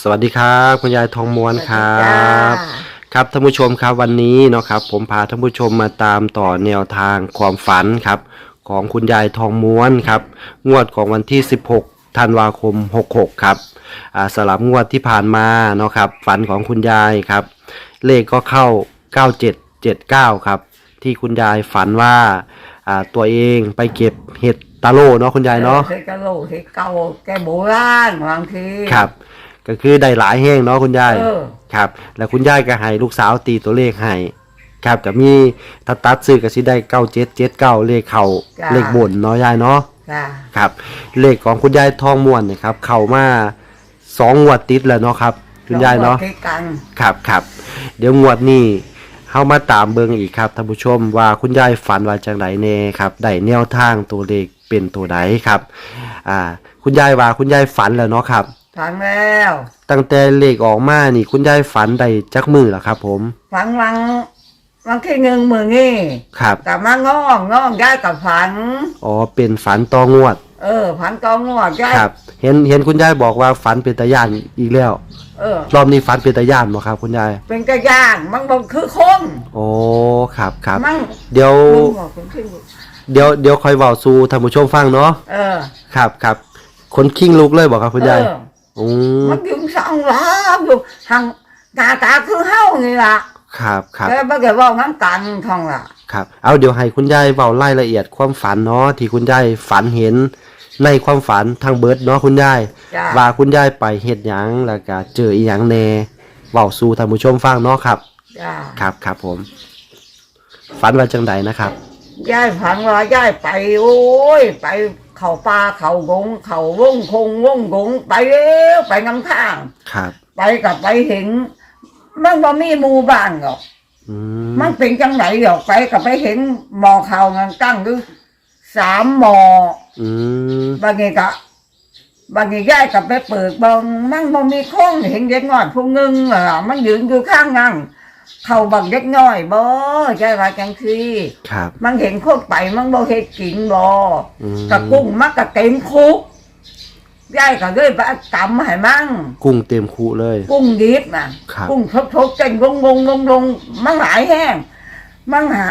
สวัสดีครับคุณยายทองม้วนครับจ้าครับท่านผู้ชมครับวันนี้เนาะครับ ผมพาท่านผู้ชมมาตามต่อแนวทางความฝันครับ ของคุณยายทองม้วนครับ งวดของวันที่ 16ธันวาคม 66 ครับอ่าสลับงวดที่ผ่านมาเนาะครับฝันของคุณยายครับ เลขก็เข้า 9779 ครับ ที่คุณยายฝันว่าอ่าตัวเองไปเก็บเห็ดตาโลเนาะคุณยายเนาะเฮ็ดกะโหลกเฮ็ดเก่าแกโบราณบางทีครับ ก็คือได้หลายแห้งเนาะคุณยายเออ ครับ แล้วคุณยายก็ให้ลูกสาวตีตัวเลขให้ครับก็มีถ้าตัดซื้อก็สิได้เก้าเจ็ดเจ็ดเก้าเลขเข่าจ้ะ เลขบนเนาะยายเนาะ จ้าครับ เลขของคุณยายทองม้วนเนี่ยครับ เข้ามาสองงวดติดแล้วเนาะครับ คุณยายเนาะฮ็ดกันครับครับเดี๋ยวงวดนี้เฮามาตามเบิ่งอีกครับท่านผู้ชมว่าคุณยายฝันว่าจังไดแน่ครับได้แนวทางตัวเลขเป็นตัวใดครับอ่าคุณยายว่าคุณยายฝันแล้วเนาะครับ ฟังแล้วตั้งแต่เลขออกมานี่ คุณยายฝันได้จักมือแล้วครับ ผมฟังวังวังที่หนึ่งมืองี้ครับกลับมาง้องง้องย้ายกับฝัน อ๋อเป็นฝันต่องวด เออฝันกองงวดย้ายครับ เห็นเห็นคุณยายบอกว่าฝันเป็นตาย่านอีกแล้ว เออ รอบนี้ฝันเป็นตาย่านบ่ครับ คุณยายเป็นกระย่างมันบ่คือคนโอ้ครับครับมันเดี๋ยวมึงบอกคนที่เดี๋ยวเดี๋ยวคอยเว้าสู่ท่านผู้ชมฟังเนาะเออ ครับครับคนคิงลุกเลยบอกครับคุณยาย เออ อืมมันยืนสองล้ออยู่ทางตาตาคือเฮานี่ล่ะครับครับ แต่บ่ได้เว้าน้ำกันท่องล่ะ ครับ เอาเดี๋ยวให้คุณยายเว้ารายละเอียดความฝันเนาะที่คุณยายฝันเห็นในความฝันทางเบิร์ดเนาะคุณยายจ้าว่าคุณยายไปเฮ็ดหยังแล้วก็เจออีหยังแหน่เว้าสู่ท่านผู้ชมฟังเนาะครับ จ้าครับครับผม ฝันว่าจังใดนะครับ ยายฝันว่ายายไป โอ้ย ไป เข้าป่าเข้ากงเข้าวงคงวงกงไปเร็วไปน้ำทางครับ ไปกับไปเห็นมันบ่มีหมู่บ้านหรอกอืมมันเป็นจังไหนหรอกไปกับไปเห็นหมอเขางันตั้งอยู่สามหมออืมบางทีก็บางทียายกับไปเปิดเบงมันบ่มีโค้งเห็นเด็กน้อยผู้งึงอะมันยืนอยู่ข้างนั่ง เขาบักเด็กน้อยบ่ยายว่าจังซี่ครับ มันเห็นคนไปมันบ่เฮ็ดกินบ่อืม กะกุ้งมันก็เต็มคุกยายก็เลยไปตำให้มันกุ้งเต็มคุเลย กุ้งดิบน่ะ ครับ กุ้งทบๆเต้นงงงงงงมันหลายแห้งมันหา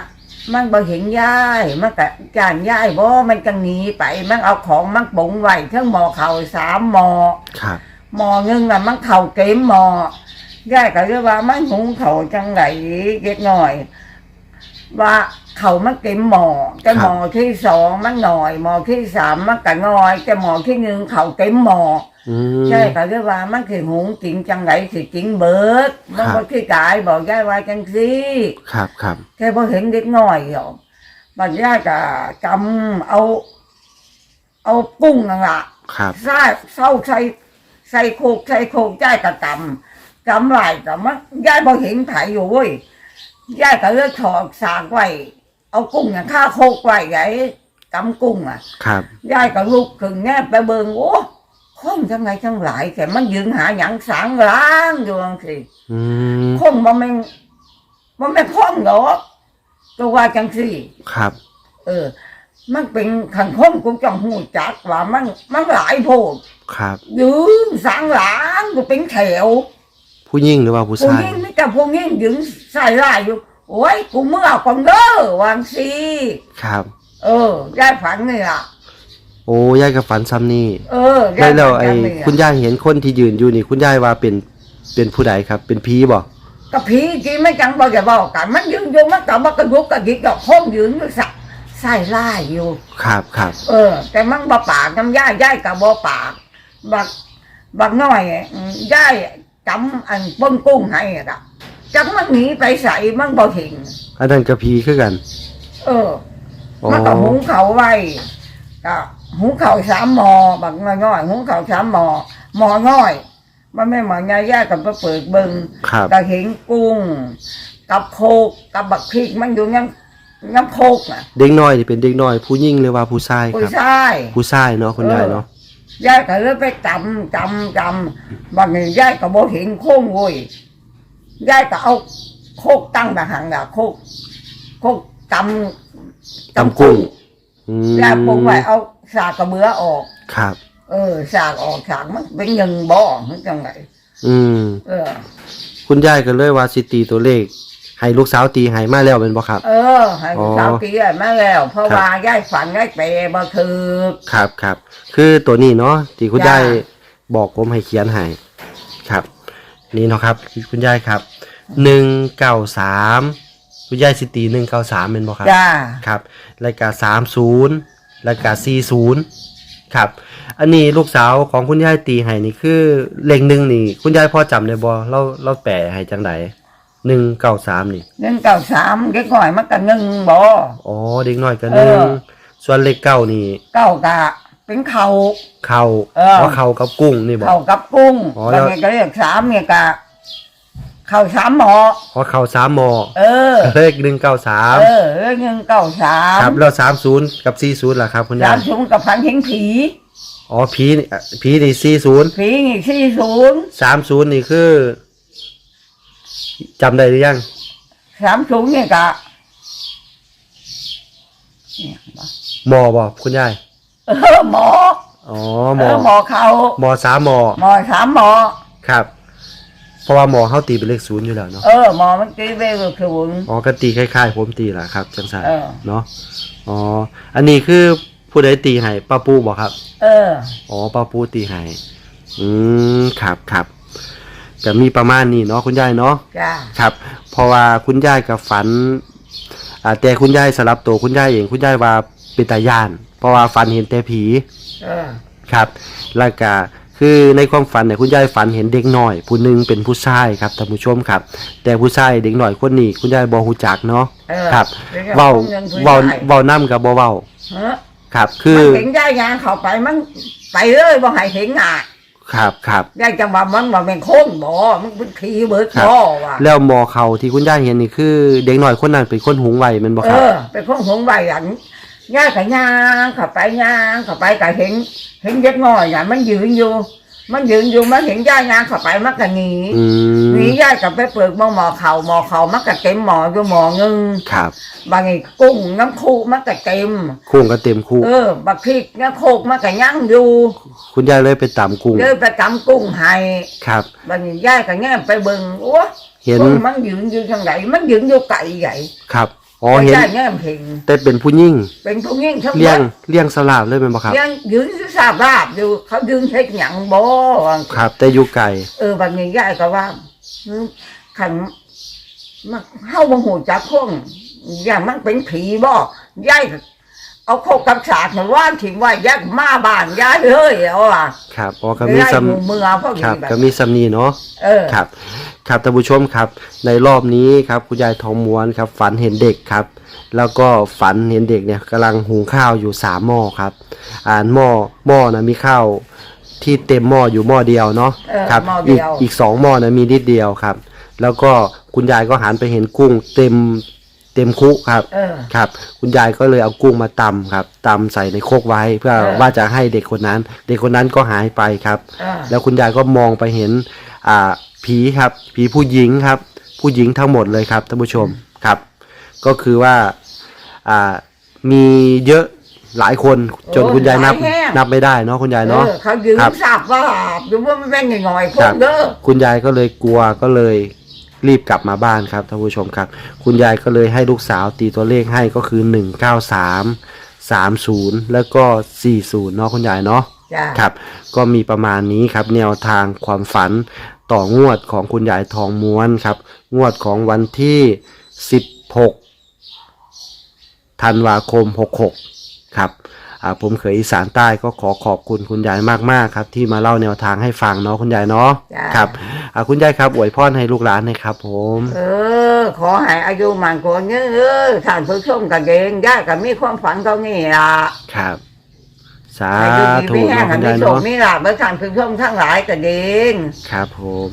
มันบ่เห็นยายมันก็จานยายบ่มันก็หนีไป มันเอาของมันปรุงไว้เทั้งหม้อข้าวสามหม้อครับ หม้อหนึงน่ะมันเข้าวเต็มหม้อ ยายก็เลยว่ามันหุงข้าวจังไดเล็กน้อย ว่าเขามันเต็มหมอแต่หมอที่สองมันหน่อย หมอที่สามมันก็น้อย แต่หมอที่หนึ่งเขาเต็มหมออืมใช่ก็เรียกว่ามันคือหุงกินจังไรสิกินเบิดมันครับก็ที่กายบอกยายว่าจังสิครับครับแค่พอเห็นเด็กน้อยหรอกบัดยายก็จำเอา เอากุ้งนั่นละครับใส่เศร้าใส่ใส่โคกใส่โคกยายก็จำ จำไรแต่มันยายพอเห็นไผอยู่เว้ยยายก็เลยถอดสากไว้เอากุ้งน่ะข้าโคกไว้ไงกำกุ้งอะครับยายก็ลุกขึ้นแงบไปเบิงโอ้คนทั้งไงทั้งหลายแต่มันยืนหาหยังสางล้างอยู่จังสิอืมคนบ่แม่นบ่แม่นคนหรอกตัวว่าจังสิครับ เออ มันเป็นขันคนกูจังหูจักว่ามันมันหลายโพดครับยืนสางหลางอยู่เป็นแถว ผู้หญิงหรือว่าผู้ผู้ชายนี้ไม่แต่ผู้นี้ยืนใส่ลายอยู่ โอ้ยกูเมื่อก่อนเด้อวางสิครับ เออยายฝันนี่ล่ะ โอ้ยายกับฝันซ้ำนี่เออได้ยายแล้วฝันไอ้จังนี่ล่ะคุณยายเห็นคนที่ยืนอยู่นี่ คุณยายว่าเป็นเป็นผู้ใดครับ เป็นผีบ่ก็ผีจีไม่จังบอกจะบอกกัน มันยืนอยู่มันต่อมันก็ยุกกระดิกดอกห้องยืนอยู่สักใส่ล่ายอยู่ ครับครับเออ แต่มันบ่ปากน้ำย่ายย่ายกับบ่ปากบักบักน้อยอืมย่าย จำอันป้นกุ้งให้อะครับจักมันหนีไปใส่มันบ่เห็นอันนั้นกับผีคือกัน เออ อ๋อ มันก็หุงเขาวไว้ก็หุงเขาวสามหมอบักน้อยๆหุงเขาวสามหมอหมอน้อยมันไม่หมอยายย่ายกับไปเปิดเบิ่งครับก็เห็นกุ้ง กับโคกกับบักพริกมันอยู่ยังยังโคกน่ะเด็กน้อยนี่เป็นเด็กน้อยผู้หญิงหรือว่าผู้ชายผู้ครับชายผู้ชายเนาะคุณยายเนาะ ยายก็เลยไปจำจำจำบางทียายก็บ่เห็นโค้งเว้ยยายก็เอาโคกตั้งทหารอะโคกโคกจำตำกุ้งอืมยายปรุงไว้เอาสากกระเบือออกครับ เออ สากออกสากมันเป็นยังบ่มันจังไงอืม เออ คุณยายก็เลยว่าสิตีตัวเลข ให้ลูกสาวตีให้มาแล้วเป็นบ่ครับ เออให้สาวกี้มาแล้ว เพราะครับว่าย่ายฝันย่ายเปย์บ่ถือครับครับ คือตัวนี้เนาะที่คุณจ้ะยายบอกผมให้เขียนให้ครับ นี่เนาะครับคุณยายครับหนึ่งเก้าสามคุณยายสิตีหนึ่งเก้าสามเป็นบ่ครับจ้าครับแล้วก็สามศูนย์แล้วก็สี่ศูนย์ครับ อันนี้ลูกสาวของคุณยายตีให้นี่คือเลขหนึ่งนี่ คุณยายพอจำได้บ่เราเราแปลให้จังได หนึ่งเก้าสามนี่เงินเก่าสามเด็กน้อยมันก็หนึ่งบ่อ๋อเด็กน้อยก็หนึ่งเออส่วนเลขเก้านี่เก้ากะเป็นเขาเข่าเออเพราะเข่ากับกุ้งนี่บ่เขากับกุ้งอ๋อแล้แล้ววนี่ก็เรียกสามเนี่ยกะเขาสามหมอเพราะเข่าสามมอเออเลขหนึ่งเก้าสามเออเงินเก่าสามครับแล้วสามศูนย์กับสี่ศูนย์ล่ะครับคุณายสายมสูงกับพันเห็นผีอ๋อผีนี่ผีนี่สี่ศูนย์ผีนี่สี่ศูนย์สามศูนย์นี่คือ จำได้หรือยังสามสูงเนี่ยกะเนี่ยบ่หมอบอกคุณยายเออหมออ๋อหเอมออหมอเขาหมอสามหมอหมอสามหมอ ครับ เพราะว่าหมอเขาตีเป็นเลขศูนย์อยู่แล้วเนาะเออหมอมันตีไปเลยศูนย์อ๋อก็ตีคล้ายๆ ผมตีแหละครับจังสันเออ เนาะอ๋ออันนี้คือผู้ใดตีให้ป้าปูบอกครับ เออ อ๋อป้าปูตีให้อืมครับครับ ก็มีประมาณนี้เนาะคุณยายเนาะจ้าครับ เพราะว่าคุณยายกับฝันอ่าแต่คุณยายสลับตัวคุณยายเองคุณยายว่าเป็นตาย่าน เพราะว่าฝันเห็นแต่ผีเออครับ แล้วก็คือในความฝันเนี่ยคุณยายฝันเห็นเด็กหน่อย ผู้หนึงเป็นผู้ชายครับท่านผู้ชมครับ แต่ผู้ชายเด็กหน่อยคนนี้ คุณยายบอหูจักเนาะเออครับดี๋ยวเว้างินผู้เว้าชยเว้านํกับบ่เว้าเออครับ คือ มันเห็นได้งานเข้าไปมันไปเลยบ่ให้เห็นอะ ครับครับได้จังหวะมันบ่เป็นคนบ่มันเป็นขี้เบิดครับบ่ว่ะแล้วหมอเขาที่คุณยายเห็นนี่คือ เด็กหน่อยคนนั้นเป็นคนหุงไวแมันบ่เอครับ อเป็นคนหงใบหลังย่ากับย่างเข้าไปย่างเข้าไปก็เห็น เห็นเด็กน้อยอะมันยืนอยู่ มันยืนอยู่มันเห็นย่ายางเข้าไปมันก็หนีอืมหนีย่ายกับไปเปิดหม้อหมอเข่าหมอเข่ามันก็เต็มหมออยู่หมอหนึงครับบางทีกุ้งน้ำคูมันก็เต็มคุ้งก็เต็มคู่ เออบางทีน้ำโคกมันก็ยั่งอยู่คุณยายเลยไปตามกุ้งเลยไปกำกุ้งให้ครับ บางทีย่ายก็แง่ไปเบิ่งโอ้เห็น กุ้งมันยืนอยู่ทางไหนมันยืนอยู่ไก่ใหญ่ครับ อ๋อเห็นย่ายแง่เห็นแต่เป็นผู้หญิงเป็นผู้หญิงทั้งหมเลี้ยงดเลี้ยงสลาบเลยแมันบ่ครับ ยังยืนอยู่ทราบราบอยู่ เขายืนเฮ็ดหยังบ่ครับ แต่อยู่ไกลเออบางทีย่ายก็ว่าอืมขันมันเฮาบ่ฮู้จักพวกอย่างมันเป็นผีบ่ย่ายก็ เอาโคกกับสากมาว่านทิ้งไว้ย่ายมาบ้านย่ายเลยเอาอะ ครับอ๋อก็มีย่ายซ้ำหมู่เมืองพวกครันี้บแบบ ก็มีซ้ำนี้เนาะ เออ ครับครับท่านผู้ชมครับในรอบนี้ครับคุณยายทองม้วนครับฝันเห็นเด็กครับ แล้วก็ฝันเห็นเด็กเนี่ยกำลังหุงข้าวอยู่สามหม้อครับอ่านหม้อหม้อนะมีข้าวที่เต็มหม้ออยู่หม้อเดียวเนาะเออครับหม้ออีเดีกยว อีกสองหม้อนะมีนิดเดียวครับ แล้วก็คุณยายก็หันไปเห็นกุ้งเต็ม เต็มคุครับ เออ ครับ คุณยายก็เลยเอากุ้งมาตำครับตำใส่ในโคกไว้ เพื่อเออ ว่าจะให้เด็กคนนั้น เด็กคนนั้นก็หายไปครับ เออ แล้วคุณยายก็มองไปเห็น อ่าผีครับ ผีผู้หญิงครับ ผู้หญิงทั้งหมดเลยครับท่านผู้ชมครับ ก็คือว่า อ่ามีเยอะหลายคนจนโอ้คุณยายนับหลายแห้งนับไม่ได้เนาะคุณยายเอเนาะอเขายืนครับทราบว่าอยู่ว่ามันเป็นง่อยๆพวครักบเด้อ คุณยายก็เลยกลัวก็เลย รีบกลับมาบ้านครับท่านผู้ชมครับ คุณยายก็เลยให้ลูกสาวตีตัวเลขให้ก็คือหนึ่งเก้าสามสามศูนย์แล้วก็สี่ศูนย์เนาะคุณยายเนาะจ้าครับ ก็มีประมาณนี้ครับ แนวทางความฝันต่องวดของคุณยายทองม้วนครับ งวดของวันที่ 16ธันวาคม 66 ครับอ่า ผมเคยอีสานใต้ก็ขอขอบคุณคุณยายมากๆครับ ที่มาเล่าแนวทางให้ฟังเนาะคุณยายเนาะจ้าครับอ่าคุณยายครับอวยพรให้ลูกหลานหนะครับ ผม เออ ขอให้อายุมันกว่านี้เออท่านผู้ชมกันเองย่ายก็มีความฝันเขานี่ล่ะครับ สาอายุดีธุไม่แห้งเนาะให้คุณมียายโชคเนาะมีลาภและท่านผู้ชมทั้งหลายกันเอง ครับผม